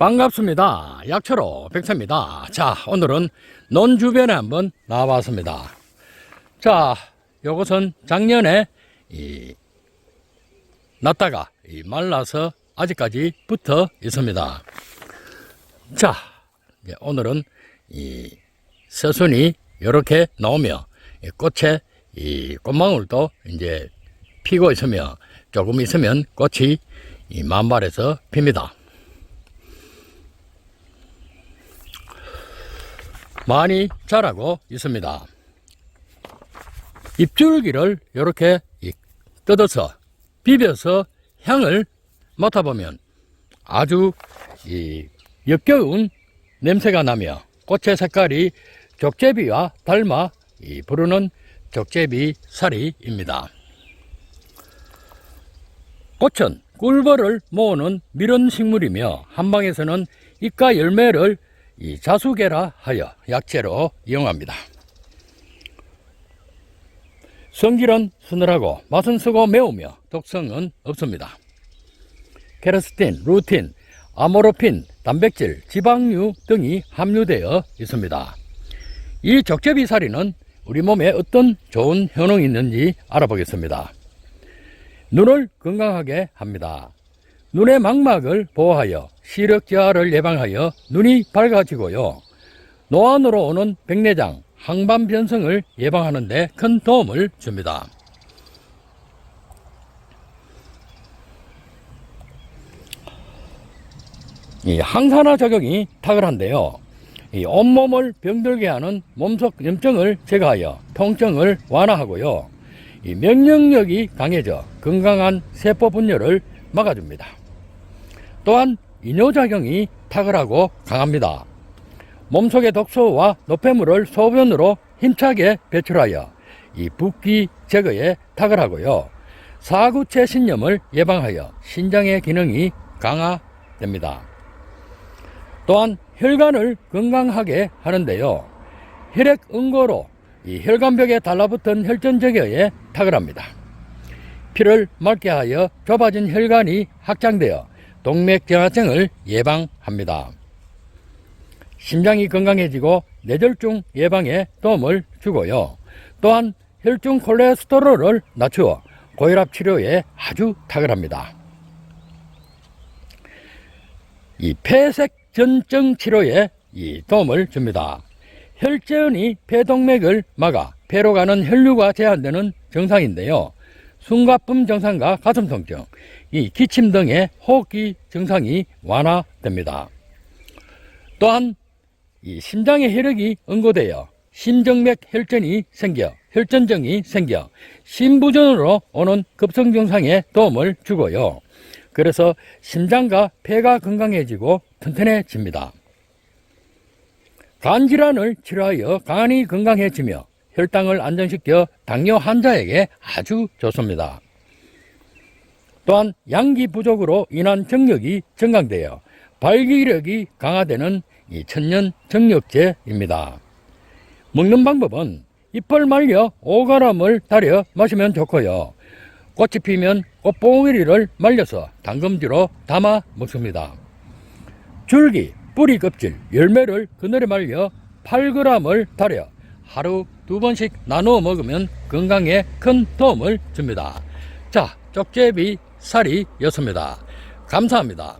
반갑습니다. 약초로 백차입니다. 자, 오늘은 논 주변에 한번 나와봤습니다. 자, 요것은 작년에 이 났다가 이 말라서 아직까지 붙어 있습니다. 자, 오늘은 이 서순이 이렇게 나오며 이 꽃에 이 꽃망울도 이제 피고 있으며 조금 있으면 꽃이 이 만발해서 핍니다. 많이 자라고 있습니다. 잎줄기를 이렇게 뜯어서 비벼서 향을 맡아보면 아주 이 역겨운 냄새가 나며 꽃의 색깔이 족제비와 닮아 이 부르는 족제비 사리입니다. 꽃은 꿀벌을 모으는 미른 식물이며 한방에서는 잎과 열매를 이 자수계라 하여 약재로 이용합니다. 성질은 서늘하고 맛은 쓰고 매우며 독성은 없습니다. 케라스틴, 루틴, 아모로핀, 단백질, 지방류 등이 함유되어 있습니다. 이 적재비사리는 우리 몸에 어떤 좋은 효능이 있는지 알아보겠습니다. 눈을 건강하게 합니다. 눈의 망막을 보호하여 시력 저하를 예방하여 눈이 밝아지고요. 노안으로 오는 백내장, 항반 변성을 예방하는 데 큰 도움을 줍니다. 이 항산화 작용이 탁월한데요. 이 온몸을 병들게 하는 몸속 염증을 제거하여 통증을 완화하고요. 이 면역력이 강해져 건강한 세포 분열을 막아줍니다. 또한 이뇨작용이 탁월하고 강합니다. 몸속의 독소와 노폐물을 소변으로 힘차게 배출하여 이 붓기 제거에 탁월하고요. 사구체 신염을 예방하여 신장의 기능이 강화됩니다. 또한 혈관을 건강하게 하는데요. 혈액 응고로 이 혈관벽에 달라붙은 혈전 제거에 탁월합니다. 피를 맑게 하여 좁아진 혈관이 확장되어 동맥경화증을 예방합니다. 심장이 건강해지고 뇌졸중 예방에 도움을 주고요. 또한 혈중 콜레스테롤을 낮추어 고혈압 치료에 아주 탁월합니다. 이 폐색 전증 치료에 이 도움을 줍니다. 혈전이 폐동맥을 막아 폐로 가는 혈류가 제한되는 증상인데요. 숨가쁨 증상과 가슴 통증, 이 기침 등의 호흡기 증상이 완화됩니다. 또한 이 심장의 혈액이 응고되어 심정맥 혈전이 생겨 혈전증이 생겨 심부전으로 오는 급성 증상에 도움을 주고요. 그래서 심장과 폐가 건강해지고 튼튼해집니다. 간 질환을 치료하여 간이 건강해지며 혈당을 안정시켜 당뇨 환자에게 아주 좋습니다. 또한 양기 부족으로 인한 정력이 증강되어 발기력이 강화되는 이 천년 정력제입니다. 먹는 방법은 잎을 말려 5g을 달여 마시면 좋고요. 꽃이 피면 꽃봉오리를 말려서 당금주로 담아 먹습니다. 줄기, 뿌리 껍질, 열매를 그늘에 말려 8g을 달여 하루 두 번씩 나누어 먹으면 건강에 큰 도움을 줍니다. 자, 쪽제비 살이 였습니다. 감사합니다.